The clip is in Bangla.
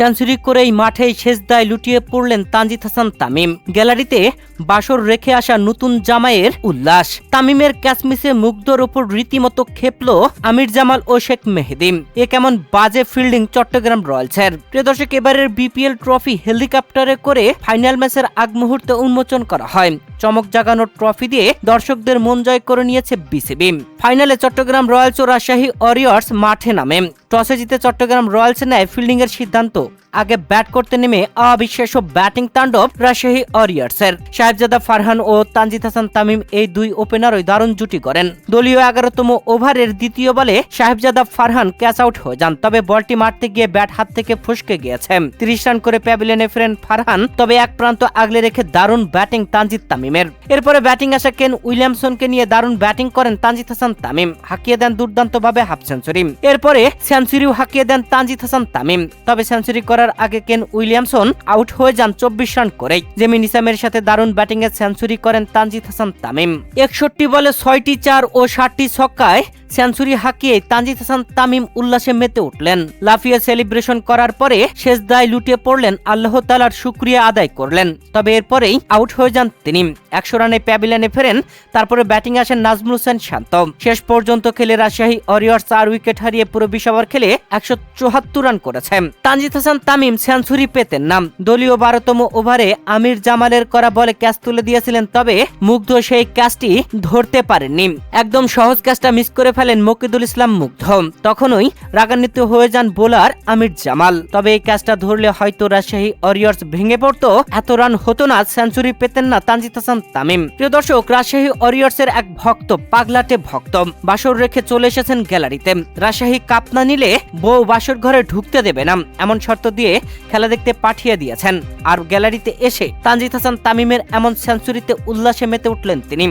সেঞ্চুরি করেই মাঠেই শেষ দায় লুটিয়ে পড়লেন তানজিদ হাসান তামিম। গ্যালারিতে বাসর রেখে আসা নতুন জামাইয়ের উল্লাস। তামিমের ক্যাচমিসে মুগ্ধর ওপর রীতিমতো খেপল আমির জামাল ও শেখ মেহেদিম এ কেমন বাজে ফিল্ডিং চট্টগ্রাম রয়্যালসের। প্রিয় এবারের বিপিএল ট্রফি হেলিকপ্টারে করে ফাইনাল ম্যাচের আগ মুহূর্তে উন্মোচন করা হয়। চমক জাগানোর ট্রফি দিয়ে দর্শকদের মন জয় করে নিয়েছে বিসিবি। ফাইনালে চট্টগ্রাম রয়্যালস ও রাজশাহী ওয়ারিয়র্স মাঠে নামে। টসে জিতে চট্টগ্রাম রয়্যালস নেয় ফিল্ডিং এর সিদ্ধান্ত আগে ব্যাট করতে নেমে অবিশ্বাস্য ব্যাটিং তাণ্ডব রাজশাহী ওয়ারিয়র্সের। সাহেবজাদা ফারহান ও তানজিদ হাসান তামিম এই দুই ওপেনারই দারুণ জুটি করেন। দলীয় এগারোতম ওভারের দ্বিতীয় বলে সাহেবজাদা ফারহান ক্যাচ আউট হয়ে যান, তবে বলটি মারতে গিয়ে ব্যাট হাত থেকে ফসকে গিয়েছে। তিরিশ রান করে প্যাভিলিয়নে ফেরেন ফারহান, তবে এক প্রান্ত আগলে রেখে দারুণ ব্যাটিং তানজিদ তামিমের। এরপরে ব্যাটিং আসা কেন উইলিয়ামসনকে নিয়ে দারুণ ব্যাটিং করেন তানজিদ হাসান তামিম, হাঁকিয়ে দেন দুর্দান্তভাবে হাফ সেঞ্চুরি। এরপরে সেঞ্চুরিও হাঁকিয়ে দেন তানজিদ হাসান তামিম, তবে সেঞ্চুরি করার আগে কেন উইলিয়ামসন আউট হয়ে যান চব্বিশ রান করেই। জেমি নিসামের সাথে দারুণ ব্যাটিং এ সেঞ্চুরি করেন তানজিদ হাসান তামিম। একষট্টি বলে ছয়টি চার ও ষাটটি ছক্কায় সেঞ্চুরি হাঁকিয়ে তানজিদ হাসান তামিম উল্লাসে মেতে উঠলেন। লাফিয়ে সেলিব্রেশন করার পরে শেষ দায় লুটিয়ে পড়লেন আল্লাহ তালার শুক্রিয়া আদায় করলেন। তবে এরপরেই আউট হয়ে যান তিনি। একশো রানে প্যাভিলিয়নে ফেরেন, তারপরে ব্যাটিং আসেন নাজমুল হোসেন শান্ত। শেষ পর্যন্ত খেলে রাজশাহী ওয়ারিয়র্স চার উইকেট হারিয়ে পুরো বিশ খেলে একশো চুয়াত্তর রান করেছেন। তানজিদ হাসান তামিম সেঞ্চুরি পেতেন না। দলীয় বারোতম ওভারে আমির জামালের করা বলে ক্যাচ তুলে দিয়েছিলেন, তবে মুগ্ধ সেই ক্যাচটি ধরতে পারেননি। একদম সহজ ক্যাচটা মিস করে ফেলেন মকিদুল ইসলাম মুগ্ধ। তখনই রাগান্বিত হয়ে যান বোলার আমির জামাল। তবে এই ক্যাচটা ধরলে হয়তো রাজশাহী ওয়ারিয়র্স ভেঙে পড়তো। এত রান হতো না, সেঞ্চুরি পেতেন না তানজিদ হাসান তামিম। প্রিয় দর্শক, রাজশাহী ওয়ারিয়র্সের এক ভক্ত পাগলাটে ভক্ত। বাসর রেখে চলে এসেছেন গ্যালারিতে। রাজশাহী কাপ না নিলে বউ বাসর ঘরে ঢুকতে দেবে না। এমন শর্ত দিয়ে খেলা দেখতে পাঠিয়ে দিয়েছেন। আর গ্যালারিতে এসে তানজিদ হাসান তামিমের এমন সেঞ্চুরিতে উল্লাসে মেতে উঠলেন তিনি।